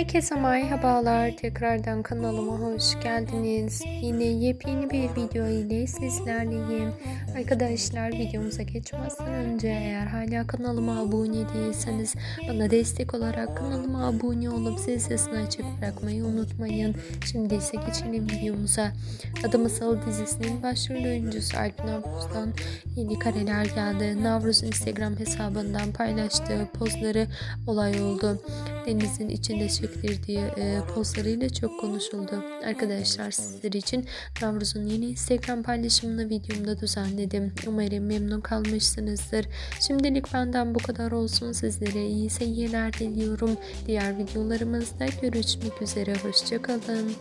Herkese merhabalar. Tekrardan kanalıma hoş geldiniz. Yine yepyeni bir video ile sizlerleyim. Arkadaşlar videomuza geçmezden önce eğer hala kanalıma abone değilseniz bana destek olarak kanalıma abone olup zil sesini açık bırakmayı unutmayın. Şimdi ise geçelim videomuza. Adı Masal dizisinin başrol oyuncusu Alp Navruz'dan yeni kareler geldi. Navruz Instagram hesabından paylaştığı pozları olay oldu. Denizin içinde çektirdiği e, pozlarıyla çok konuşuldu. Arkadaşlar sizler için Navruz'un yeni Instagram paylaşımını videomda düzenledim. Umarım memnun kalmışsınızdır. Şimdilik benden bu kadar olsun. Sizlere iyi seyirler diliyorum. Diğer videolarımızda görüşmek üzere. Hoşçakalın.